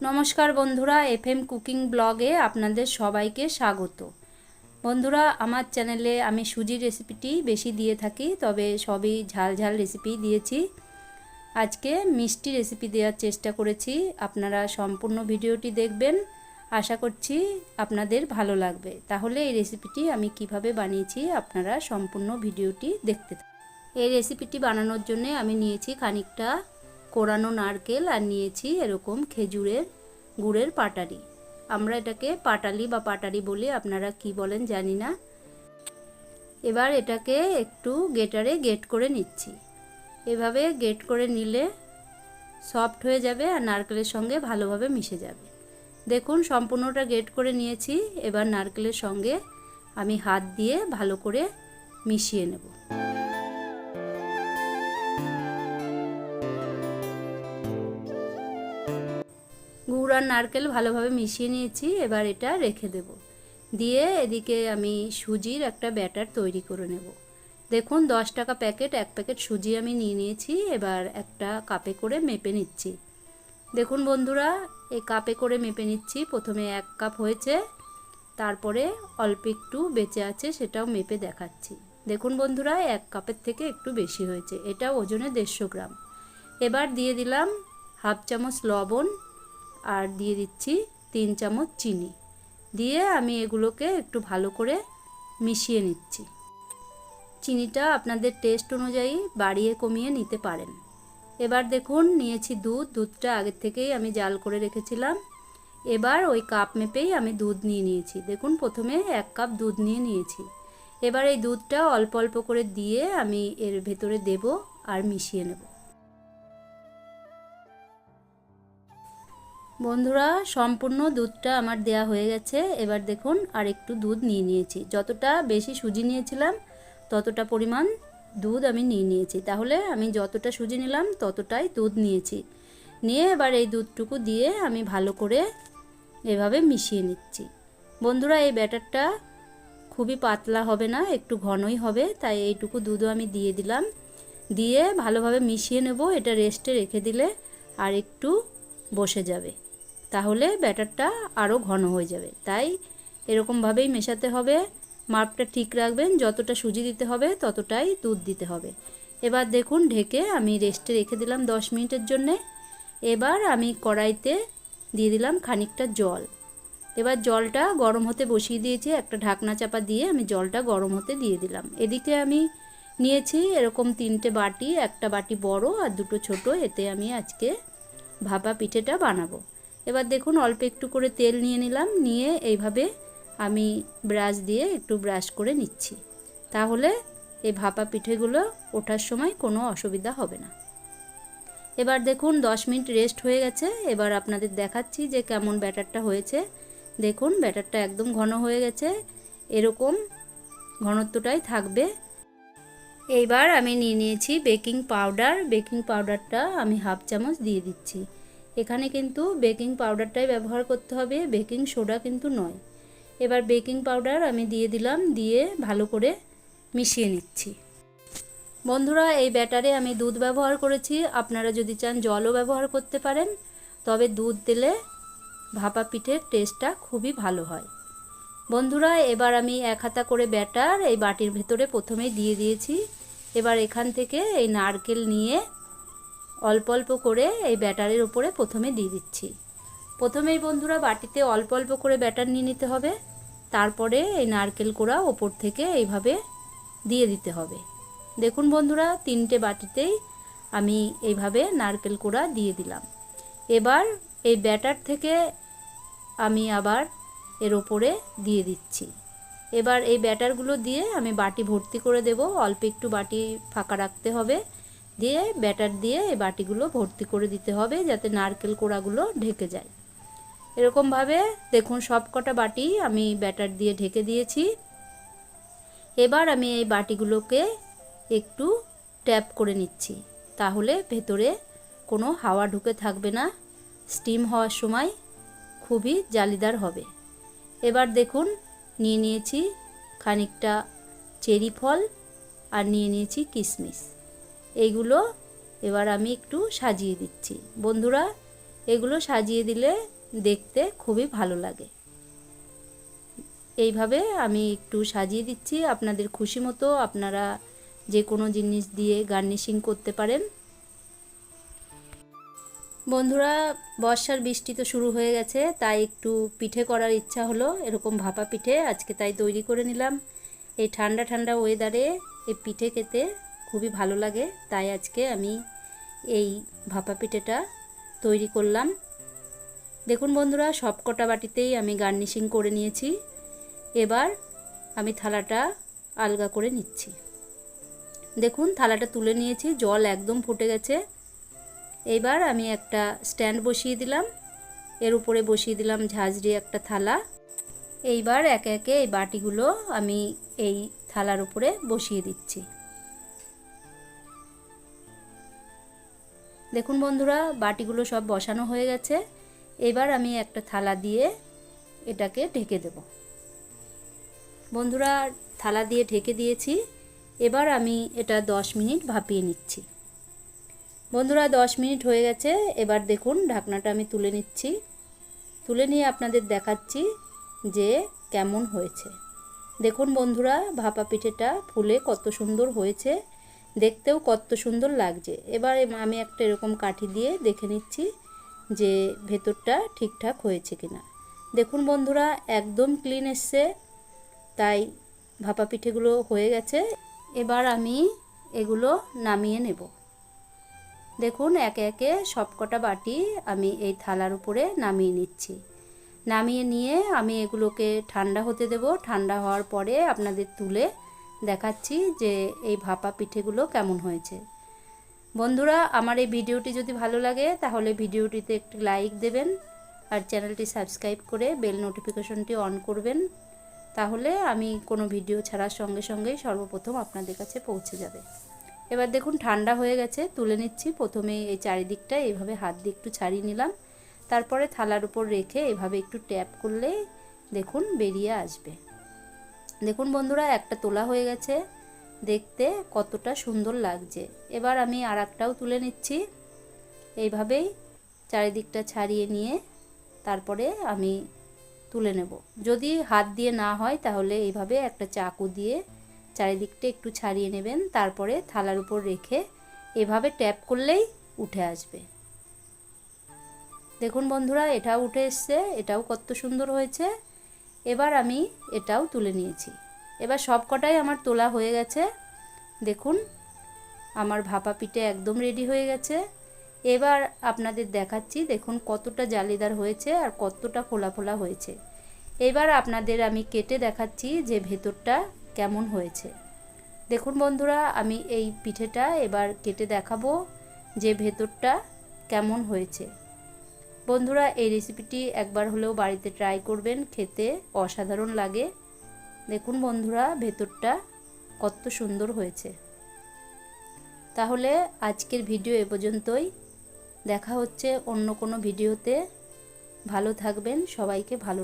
নমস্কার বন্ধুরা, FM cooking ব্লগে আপনাদের সবাইকে স্বাগত। বন্ধুরা, আমার চ্যানেলে আমি সুজির রেসিপিটি বেশি দিয়ে থাকি, তবে সবই ঝাল ঝাল রেসিপি দিয়েছি। আজকে মিষ্টি রেসিপি দেওয়ার চেষ্টা করেছি, আপনারা সম্পূর্ণ ভিডিওটি দেখবেন। আশা করছি আপনাদের ভালো লাগবে। তাহলে এই রেসিপিটি আমি কীভাবে বানিয়েছি, আপনারা সম্পূর্ণ ভিডিওটি দেখতে। এই রেসিপিটি বানানোর জন্য আমি নিয়েছি খানিকটা কোরানো নারকেল আর নিয়েছি এরকম খেজুরের গুড়ের পাটালি। আমরা এটাকে পাটালি বা পাটারি বলি, আপনারা কি বলেন জানি না। এবার এটাকে একটু গেটারে গেট করে নিচ্ছি। এভাবে গেট করে নিলে সফট হয়ে যাবে আর নারকেলের সঙ্গে ভালোভাবে মিশে যাবে। দেখুন, সম্পূর্ণটা গেট করে নিয়েছি। এবার নারকেলের সঙ্গে আমি হাত দিয়ে ভালো করে মিশিয়ে নেব। আর নারকেল ভালোভাবে মিশিয়ে নিয়েছি, এবার এটা রেখে দেব। দিয়ে এদিকে আমি সুজির একটা ব্যাটার তৈরি করে নেব। দেখুন, দশ টাকা প্যাকেট, এক প্যাকেট সুজি আমি নিয়ে নিয়েছি, এবার একটা কাপে করে মেপে নিচ্ছি। দেখুন বন্ধুরা, এই কাপে করে মেপে নিচ্ছি। প্রথমে এক কাপ হয়েছে, তারপরে অল্প একটু বেঁচে আছে, সেটাও মেপে দেখাচ্ছি। দেখুন বন্ধুরা, এক কাপের থেকে একটু বেশি হয়েছে, এটা ওজনে দেড়শো গ্রাম। এবার দিয়ে দিলাম হাফ চামচ লবণ আর দিয়ে দিচ্ছি তিন চামচ চিনি। দিয়ে আমি এগুলোকে একটু ভালো করে মিশিয়ে নিচ্ছি। চিনিটা আপনাদের টেস্ট অনুযায়ী বাড়িয়ে কমিয়ে নিতে পারেন। এবার দেখুন, নিয়েছি দুধ। দুধটা আগের থেকেই আমি জাল করে রেখেছিলাম। এবার ওই কাপ মেপেই আমি দুধ নিয়ে নিয়েছি। দেখুন, প্রথমে এক কাপ দুধ নিয়ে নিয়েছি। এবার এই দুধটা অল্প অল্প করে দিয়ে আমি এর ভেতরে দেব আর মিশিয়ে নেব। বন্ধুরা, সম্পূর্ণ দুধটা আমার দেয়া হয়ে গেছে। এবার দেখুন আর একটু দুধ নিয়ে নিয়েছি। যতটা বেশি সুজি নিয়েছিলাম, ততটা পরিমাণ দুধ আমি নিয়ে নিয়েছি। তাহলে আমি যতটা সুজি নিলাম, ততটাই দুধ নিয়েছি। নিয়ে এবার এই দুধটুকু দিয়ে আমি ভালো করে এভাবে মিশিয়ে নিচ্ছি। বন্ধুরা, এই ব্যাটারটা খুবই পাতলা হবে না, একটু ঘনই হবে, তাই এইটুকু দুধও আমি দিয়ে দিলাম। দিয়ে ভালোভাবে মিশিয়ে নেব, এটা রেস্টে রেখে দিলে আর একটু বসে যাবে। তাহলে ব্যাটারটা আরও ঘন হয়ে যাবে। তাই এরকমভাবেই মেশাতে হবে। মাপটা ঠিক রাখবেন। যতটা সুজি দিতে হবে, ততটাই দুধ দিতে হবে। এবার দেখুন, ঢেকে আমি রেস্টে রেখে দিলাম দশ মিনিটের জন্যে। এবার আমি কড়াইতে দিয়ে দিলাম খানিকটা জল। এবার জলটা গরম হতে বসিয়ে দিয়েছি। একটা ঢাকনা চাপা দিয়ে আমি জলটা গরম হতে দিয়ে দিলাম। এদিকে আমি নিয়েছি এরকম তিনটে বাটি, একটা বাটি বড় আর দুটো ছোট। এতে আমি আজকে ভাপা পিঠেটা বানাবো। এবার দেখুন অল্প একটু করে তেল নিয়ে নিলাম, নিয়ে এইভাবে আমি ব্রাশ দিয়ে একটু ব্রাশ করে নিচ্ছি। তাহলে এই ভাপা পিঠেগুলো ওঠার সময় কোনো অসুবিধা হবে না। এবার দেখুন দশ মিনিট রেস্ট হয়ে গেছে, এবার আপনাদের দেখাচ্ছি যে কেমন ব্যাটারটা হয়েছে। দেখুন ব্যাটারটা একদম ঘন হয়ে গেছে, এরকম ঘনত্বটাই থাকবে। এইবার আমি নিয়ে নিয়েছি বেকিং পাউডার, বেকিং পাউডারটা আমি হাফ চামচ দিয়ে দিচ্ছি। এখানে কিন্তু বেকিং পাউডারটাই ব্যবহার করতে হবে, বেকিং সোডা কিন্তু নয়। এবার বেকিং পাউডার আমি দিয়ে দিলাম, দিয়ে ভালো করে মিশিয়ে নিচ্ছি। বন্ধুরা, এই ব্যাটারে আমি দুধ ব্যবহার করেছি, আপনারা যদি চান জলও ব্যবহার করতে পারেন, তবে দুধ দিলে ভাপা পিঠের টেস্টটা খুবই ভালো হয়। বন্ধুরা, এবার আমি এক হাতা করে ব্যাটার এই বাটির ভেতরে প্রথমেই দিয়ে দিয়েছি। এবার এখান থেকে এই নারকেল নিয়ে অল্প অল্প করে এই ব্যাটারের উপরে প্রথমে দিয়ে দিচ্ছি। প্রথমেই বন্ধুরা বাটিতে অল্প অল্প করে ব্যাটার নিয়ে নিতে হবে। তারপরে এই নারকেল কোড়া ওপর থেকে এইভাবে দিয়ে দিতে হবে। দেখুন বন্ধুরা, তিনটে বাটিতেই আমি এইভাবে নারকেল কোড়া দিয়ে দিলাম। এবার এই ব্যাটার থেকে আমি আবার এর ওপরে দিয়ে দিচ্ছি। এবার এই ব্যাটারগুলো দিয়ে আমি বাটি ভর্তি করে দেব। অল্প একটু বাটি ফাঁকা রাখতে হবে। দিয়ে, ব্যাটার দিয়ে এই বাটিগুলো ভর্তি করে দিতে হবে যাতে নারকেল কোড়াগুলো ঢেকে যায়। এরকমভাবে দেখুন সব কটা বাটি আমি ব্যাটার দিয়ে ঢেকে দিয়েছি। এবার আমি এই বাটিগুলোকে একটু ট্যাপ করে নিচ্ছি। তাহলে ভেতরে কোনো হাওয়া ঢুকে থাকবে না। স্টিম হওয়ার সময় খুবই জালিদার হবে। এবার দেখুন, নিয়ে নিয়েছি খানিকটা চেরি ফল আর নিয়ে নিয়েছি কিশমিশ এইগুলো এবার আমি একটু সাজিয়ে দিচ্ছি। বন্ধুরা, এগুলো সাজিয়ে দিলে দেখতে খুবই ভালো লাগে। এইভাবে আমি একটু সাজিয়ে দিচ্ছি। আপনাদের খুশি মতো আপনারা যে কোনো জিনিস দিয়ে গার্নিশিং করতে পারেন। বন্ধুরা, বর্ষার বৃষ্টি তো শুরু হয়ে গেছে, তাই একটু পিঠে করার ইচ্ছা হলো। এরকম ভাপা পিঠে আজকে তাই তৈরি করে নিলাম। এই ঠান্ডা ঠান্ডা ওয়েদারে এই পিঠে খেতে খুবই ভালো লাগে, তাই আজকে আমি এই ভাপা পিঠেটা তৈরি করলাম। দেখুন বন্ধুরা সব কটা বাটিতেই আমি গার্নিশিং করে নিয়েছি। এবার আমি থালাটা আলগা করে নিচ্ছি। দেখুন, থালাটা তুলে নিয়েছি, জল একদম ফুটে গেছে। এইবার আমি একটা স্ট্যান্ড বসিয়ে দিলাম। এর উপরে বসিয়ে দিলাম ঝাঁঝরি একটা থালা। এইবার একে একে এই বাটিগুলো আমি এই থালার উপরে বসিয়ে দিচ্ছি। দেখুন বন্ধুরা, বাটিগুলো সব বসানো হয়ে গেছে। এবার আমি একটা থালা দিয়ে এটাকে ঢেকে দেব। বন্ধুরা, থালা দিয়ে ঢেকে দিয়েছি। এবার আমি এটা দশ মিনিট ভাপিয়ে নিচ্ছি। বন্ধুরা, দশ মিনিট হয়ে গেছে। এবার দেখুন, ঢাকনাটা আমি তুলে নিচ্ছি। তুলে নিয়ে আপনাদের দেখাচ্ছি যে কেমন হয়েছে। দেখুন বন্ধুরা, ভাপা পিঠেটা ফুলে কত সুন্দর হয়েছে। দেখতেও কত সুন্দর লাগছে। এবার আমি একটা এরকম কাঠি দিয়ে দেখে নিচ্ছি যে ভেতরটা ঠিকঠাক হয়েছে কিনা। দেখুন বন্ধুরা, একদম ক্লিন এসছে, তাই ভাপা পিঠেগুলো হয়ে গেছে। এবার আমি এগুলো নামিয়ে নেব। দেখুন, একে একে সবকটা বাটি আমি এই থালার উপরে নামিয়ে নিচ্ছি। নামিয়ে নিয়ে আমি এগুলোকে ঠান্ডা হতে দেব। ঠান্ডা হওয়ার পরে আপনাদের তুলে দেখাচ্ছি যে এই ভাপা পিঠেগুলো কেমন হয়েছে। বন্ধুরা, আমার এই ভিডিওটি যদি ভালো লাগে, তাহলে ভিডিওটিতে একটি লাইক দেবেন আর চ্যানেলটি সাবস্ক্রাইব করে বেল নোটিফিকেশনটি অন করবেন। তাহলে আমি কোনো ভিডিও ছাড়ার সঙ্গে সঙ্গেই সর্বপ্রথম আপনাদের কাছে পৌঁছে যাবে। এবার দেখুন, ঠান্ডা হয়ে গেছে, তুলে নিচ্ছি। প্রথমে এই চারিদিকটা এইভাবে হাত দিয়ে একটু ছাড়িয়ে নিলাম। তারপরে থালার উপর রেখে এভাবে একটু ট্যাপ করলে দেখুন বেরিয়ে আসবে। দেখুন বন্ধুরা, একটা তোলা হয়ে গেছে। দেখতে কতটা সুন্দর লাগছে। এবার আমি আর একটাও তুলে নিচ্ছি। এইভাবেই চারিদিকটা ছাড়িয়ে নিয়ে তারপরে আমি তুলে নেব। যদি হাত দিয়ে না হয়, তাহলে এইভাবে একটা চাকু দিয়ে চারিদিকটা একটু ছাড়িয়ে নেবেন। তারপরে থালার উপর রেখে এভাবে ট্যাপ করলেই উঠে আসবে। দেখুন বন্ধুরা, এটাও উঠে এসছে। এটাও কত সুন্দর হয়েছে। এবার আমি এটাও তুলে নিয়েছি। এবার সব কটাই আমার তোলা হয়ে গেছে। দেখুন, আমার ভাপা পিঠে একদম রেডি হয়ে গেছে। এবার আপনাদের দেখাচ্ছি, দেখুন কতটা জালিদার হয়েছে আর কতটা ফোলা ফোলা হয়েছে। এবার আপনাদের আমি কেটে দেখাচ্ছি যে ভেতরটা কেমন হয়েছে। দেখুন বন্ধুরা, আমি এই পিঠেটা এবার কেটে দেখাবো যে ভেতরটা কেমন হয়েছে। বন্ধুরা, এই রেসিপিটি একবার হলেও বাড়িতে ট্রাই করবেন, খেতে অসাধারণ লাগে। দেখুন বন্ধুরা, ভেতরটা কত সুন্দর হয়েছে। তাহলে আজকের ভিডিও এ পর্যন্তই। দেখা হচ্ছে অন্য কোনো ভিডিওতে ভালো থাকবেন, সবাইকে ভালো